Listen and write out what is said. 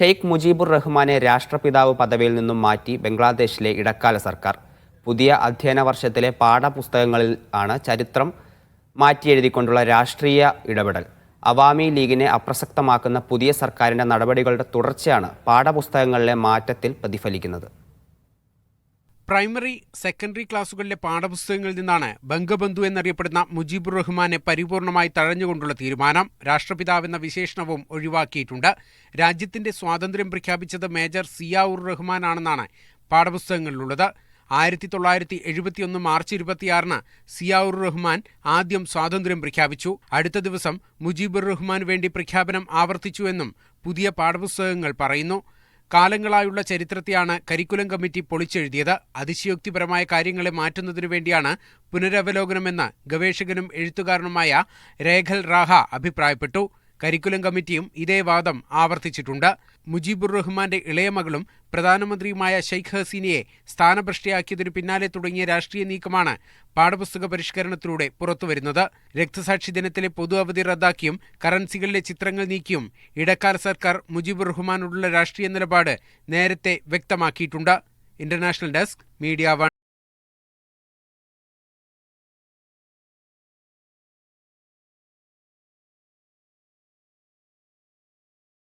ഷെയ്ഖ് മുജീബുർ റഹ്മാനെ രാഷ്ട്രപിതാവ് പദവിയിൽ നിന്നും മാറ്റി ബംഗ്ലാദേശിലെ ഇടക്കാല സർക്കാർ. പുതിയ അധ്യയന വർഷത്തിലെ പാഠപുസ്തകങ്ങളിൽ ആണ് ചരിത്രം മാറ്റിയെഴുതിക്കൊണ്ടുള്ള രാഷ്ട്രീയ ഇടപെടൽ. അവാമി ലീഗിനെ അപ്രസക്തമാക്കുന്ന പുതിയ സർക്കാരിന്റെ നടപടികളുടെ തുടർച്ചയാണ് പാഠപുസ്തകങ്ങളിലെ മാറ്റത്തിൽ പ്രതിഫലിക്കുന്നത്. പ്രൈമറി സെക്കൻഡറി ക്ലാസുകളിലെ പാഠപുസ്തകങ്ങളിൽ നിന്നാണ് ബംഗബന്ധു എന്നറിയപ്പെടുന്ന മുജീബുർ റഹ്മാനെ പരിപൂർണമായി തഴഞ്ഞുകൊണ്ടുള്ള തീരുമാനം രാഷ്ട്രപിതാവെന്ന വിശേഷണവും ഒഴിവാക്കിയിട്ടുണ്ട്. രാജ്യത്തിന്റെ സ്വാതന്ത്ര്യം പ്രഖ്യാപിച്ചത് മേജർ സിയാഉർ റഹ്മാനാണെന്നാണ് പാഠപുസ്തകങ്ങളിലുള്ളത്. ആയിരത്തി തൊള്ളായിരത്തി എഴുപത്തിയൊന്ന് മാർച്ച് ഇരുപത്തിയാറിന് സിയാഉർ റഹ്മാൻ ആദ്യം സ്വാതന്ത്ര്യം പ്രഖ്യാപിച്ചു. അടുത്ത ദിവസം മുജീബുർ റഹ്മാൻ വേണ്ടി പ്രഖ്യാപനം ആവർത്തിച്ചുവെന്നും പുതിയ പാഠപുസ്തകങ്ങൾ പറയുന്നു. കാലങ്ങളായുള്ള ചരിത്രത്തെയാണ് കരിക്കുലം കമ്മിറ്റി പൊളിച്ചെഴുതിയത്. അതിശയോക്തിപരമായ കാര്യങ്ങളെ മാറ്റുന്നതിനു വേണ്ടിയാണ് പുനരവലോകനമെന്ന് ഗവേഷകനും എഴുത്തുകാരനുമായ രേഖൽ റാഹ അഭിപ്രായപ്പെട്ടു. കരിക്കുലം കമ്മിറ്റിയും ഇതേ വാദം ആവർത്തിച്ചിട്ടുണ്ട്. മുജീബുർ റഹ്മാന്റെ ഇളയ മകളും പ്രധാനമന്ത്രിയുമായ ഷെയ്ഖ് ഹസീനയെ സ്ഥാനഭ്രഷ്ടയാക്കിയതിനു പിന്നാലെ തുടങ്ങിയ രാഷ്ട്രീയ നീക്കമാണ് പാഠപുസ്തക പരിഷ്കരണത്തിലൂടെ പുറത്തുവരുന്നത്. രക്തസാക്ഷി ദിനത്തിലെ പൊതു അവധി റദ്ദാക്കിയും കറൻസികളിലെ ചിത്രങ്ങൾ നീക്കിയും ഇടക്കാല സർക്കാർ മുജീബുർ റഹ്മാനോടുള്ള രാഷ്ട്രീയ നിലപാട് നേരത്തെ വ്യക്തമാക്കിയിട്ടുണ്ട്. International desk media one.